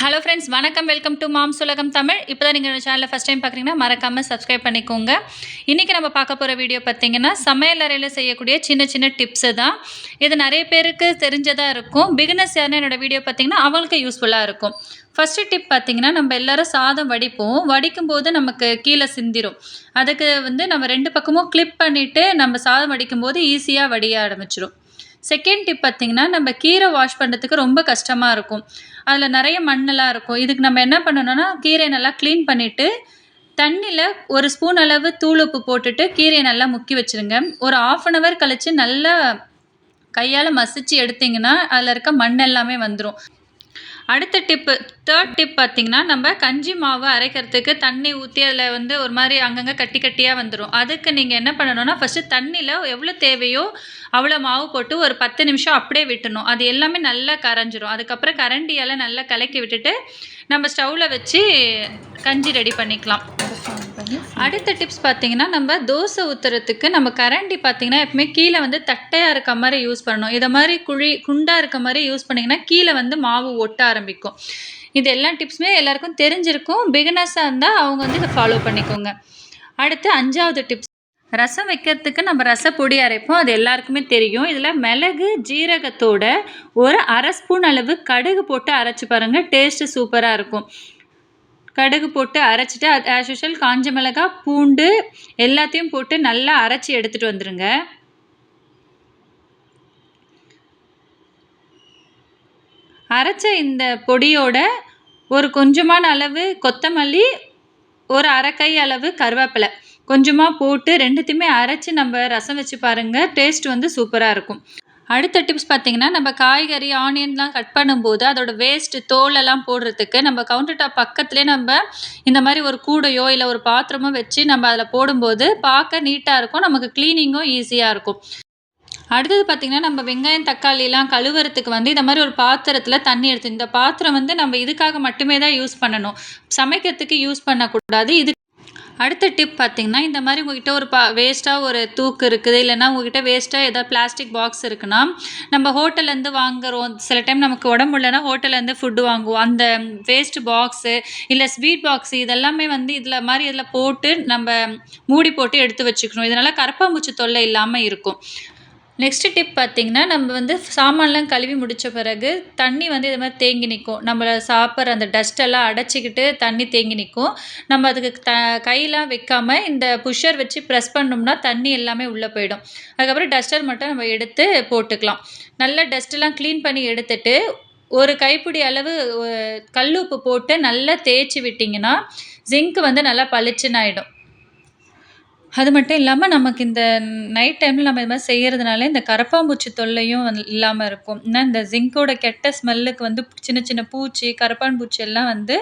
Hello friends வணக்கம் welcome to மாம் சுலகம் தமிழ் இப்போ தான் நீங்கள் சேனலில் ஃபஸ்ட் டைம் பார்க்குறீங்கன்னா மறக்காமல் சப்ஸ்கிரைப் பண்ணிக்கோங்க. இன்றைக்கி நம்ம பார்க்க போகிற வீடியோ பார்த்தீங்கன்னா சமையல் அறையில் செய்யக்கூடிய சின்ன சின்ன டிப்ஸு தான். இது நிறைய பேருக்கு தெரிஞ்சதாக இருக்கும். பிகினர்ஸ் யாருன்னா என்னோடய வீடியோ பார்த்தீங்கன்னா அவங்களுக்கு யூஸ்ஃபுல்லாக இருக்கும். ஃபஸ்ட்டு டிப் பார்த்தீங்கன்னா நம்ம எல்லாரும் சாதம் வடிப்போம். வடிக்கும் போது நமக்கு கீழே சிந்திரும். அதுக்கு வந்து நம்ம ரெண்டு பக்கமும் கிளிப் பண்ணிவிட்டு நம்ம சாதம் வடிக்கும் போது ஈஸியாக வடிய ஆரம்பிச்சிடும் செகண்ட் டிப் பார்த்திங்கன்னா நம்ம கீரை வாஷ் பண்ணுறதுக்கு ரொம்ப கஷ்டமாக இருக்கும். அதில் நிறைய மண்ணெல்லாம் இருக்கும். இதுக்கு நம்ம என்ன பண்ணணும்னா கீரையை நல்லா க்ளீன் பண்ணிவிட்டு தண்ணியில் ஒரு ஸ்பூன் அளவு தூள் உப்பு போட்டுட்டு கீரையை நல்லா முக்கி வச்சுருங்க. ஒரு ஆஃப் அன் ஹவர் கழித்து நல்லா கையால் மசிச்சு எடுத்திங்கன்னா அதில் இருக்க மண் எல்லாமே வந்துடும் அடுத்த டிப்பு தேர்ட் டிப் பார்த்திங்கன்னா நம்ம கஞ்சி மாவு அரைக்கிறதுக்கு தண்ணி ஊற்றி அதில் வந்து ஒரு மாதிரி அங்கங்கே கட்டி கட்டியாக வந்துடும் அதுக்கு நீங்கள் என்ன பண்ணணும்னா ஃபஸ்ட்டு தண்ணியில் எவ்வளோ தேவையோ அவ்வளோ மாவு போட்டு ஒரு பத்து நிமிஷம் அப்படியே விட்டணும். அது எல்லாமே நல்லா கரைஞ்சிரும். அதுக்கப்புறம் கரண்டியால் நல்லா கலக்கி விட்டுட்டு நம்ம ஸ்டவ்வில் வச்சு கஞ்சி ரெடி பண்ணிக்கலாம். அடுத்த டிப்ஸ் பார்த்தீங்கன்னா நம்ம தோசை ஊற்றுறதுக்கு நம்ம கரண்டி பார்த்தீங்கன்னா எப்பவுமே கீழே வந்து தட்டையாக இருக்க மாதிரி யூஸ் பண்ணணும். இதை மாதிரி குழி குண்டாக இருக்க மாதிரி யூஸ் பண்ணிங்கன்னா கீழே வந்து மாவு ஒட்ட ஆரம்பிக்கும். இது எல்லா டிப்ஸுமே எல்லாருக்கும் தெரிஞ்சிருக்கும். பிகினர்ஸாக இருந்தால் அவங்க வந்து இதை ஃபாலோ பண்ணிக்கோங்க. அடுத்து அஞ்சாவது டிப்ஸ் ரசம் வைக்கிறதுக்கு நம்ம ரசப்பொடி அரைப்போம். அது எல்லாருக்குமே தெரியும். இதில் மிளகு ஜீரகத்தோட ஒரு அரை ஸ்பூன் அளவு கடுகு போட்டு அரைச்சி பாருங்கள் டேஸ்ட்டு சூப்பராக இருக்கும். கடுகு போட்டு அரைச்சிட்டு அது ஆஸ் யூஷுவல் காஞ்ச மிளகா பூண்டு எல்லாத்தையும் போட்டு நல்லா அரைச்சி எடுத்துகிட்டு வந்துடுங்க அரைச்ச இந்த பொடியோட ஒரு கொஞ்சமான அளவு கொத்தமல்லி ஒரு அரைக்கை அளவு கருவேப்பிலை. கொஞ்சமாக போட்டு ரெண்டுத்தையுமே அரைச்சி நம்ம ரசம் வச்சு பாருங்கள் டேஸ்ட் வந்து சூப்பராக இருக்கும். அடுத்த டிப்ஸ் பார்த்திங்கன்னா நம்ம காய்கறி ஆனியன்லாம் கட் பண்ணும்போது அதோட வேஸ்ட்டு தோலெல்லாம் போடுறதுக்கு நம்ம கவுண்டர் டாப் பக்கத்துலேயே நம்ம இந்த மாதிரி ஒரு கூடையோ இல்லை ஒரு பாத்திரமோ வச்சு நம்ம அதில் போடும்போது பார்க்க நீட்டாக இருக்கும் நமக்கு க்ளீனிங்கும் ஈஸியாக இருக்கும். அடுத்தது பார்த்திங்கன்னா நம்ம வெங்காயம் தக்காளிலாம் கழுவுறதுக்கு வந்து இந்த மாதிரி ஒரு பாத்திரத்தில் தண்ணி எடுத்து இந்த பாத்திரம் வந்து நம்ம இதுக்காக மட்டுமே தான் யூஸ் பண்ணணும். சமைக்கிறதுக்கு யூஸ் பண்ணக்கூடாது. இது அடுத்த டிப் பார்த்திங்கன்னா இந்த மாதிரி உங்ககிட்ட ஒரு பா வேஸ்ட்டாக ஒரு தூக்கு இருக்குது இல்லைனா உங்ககிட்ட வேஸ்ட்டாக ஏதாவது பிளாஸ்டிக் பாக்ஸ் இருக்குன்னா நம்ம ஹோட்டல்லேருந்து வாங்குகிறோம் சில டைம் நமக்கு உடம்பு இல்லைன்னா ஹோட்டல்லேருந்து ஃபுட்டு வாங்குவோம். அந்த வேஸ்ட் பாக்ஸு இல்லை ஸ்வீட் பாக்ஸு இதெல்லாமே வந்து இதில் மாதிரி இதில் போட்டு நம்ம மூடி போட்டு எடுத்து வச்சுக்கணும். இதனால் கரப்பாம்பூச்சி தொல்லை இல்லாமல் இருக்கும். நெக்ஸ்ட்டு டிப் பார்த்திங்கன்னா நம்ம வந்து சாமான்லாம் கழுவி முடித்த பிறகு தண்ணி வந்து இது மாதிரி தேங்கி நிற்கும் நம்மளை சாப்பிட்ற அந்த டஸ்ட்டெல்லாம் அடைச்சிக்கிட்டு தண்ணி தேங்கி நிற்கும் நம்ம அதுக்கு த கையெலாம் வைக்காமல் இந்த புஷ்ஷர் வச்சு ப்ரெஸ் பண்ணோம்னா தண்ணி எல்லாமே உள்ளே போயிடும். அதுக்கப்புறம் டஸ்டர் மட்டும் நம்ம எடுத்து போட்டுக்கலாம். நல்லா டஸ்ட்டெல்லாம் க்ளீன் பண்ணி எடுத்துட்டு ஒரு கைப்பிடி அளவு கல் உப்பு போட்டு நல்லா தேய்ச்சி விட்டிங்கன்னா ஜிங்க் வந்து நல்லா பளிச்சுன்னு ஆகிடும் அது மட்டும் இல்லாமல் நமக்கு இந்த நைட் டைமில் நம்ம இது மாதிரி செய்கிறதுனால இந்த கரப்பான்பூச்சி தொல்லையும் வந்து இல்லாமல் இருக்கும். ஏன்னா இந்த ஜிங்கோட கெட்ட ஸ்மெல்லுக்கு வந்து சின்ன சின்ன பூச்சி கரப்பான் பூச்சி எல்லாம் வந்து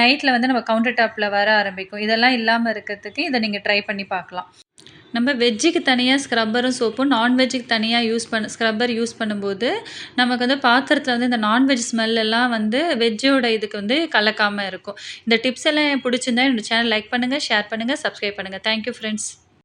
நைட்டில் வந்து நம்ம கவுண்டர் டாப்பில் வர ஆரம்பிக்கும். இதெல்லாம் இல்லாமல் இருக்கிறதுக்கு இதை நீங்கள் ட்ரை பண்ணி பார்க்கலாம். நம்ம வெஜ்ஜுக்கு தனியாக ஸ்க்ரப்பரும் சோப்பும் நான்வெஜ்ஜுக்கு தனியாக யூஸ் பண்ண ஸ்க்ரப்பர் யூஸ் பண்ணும்போது நமக்கு வந்து பாத்திரத்தில் வந்து இந்த நான்வெஜ் ஸ்மெல்லாம் வந்து வெஜ்ஜோட இதுக்கு வந்து கலக்காமல் இருக்கும். இந்த டிப்ஸ் எல்லாம் பிடிச்சிருந்தா என்னோடய சேனல் லைக் பண்ணுங்கள் ஷேர் பண்ணுங்கள் சப்ஸ்கிரைப் பண்ணுங்கள் தேங்க்யூ ஃப்ரெண்ட்ஸ்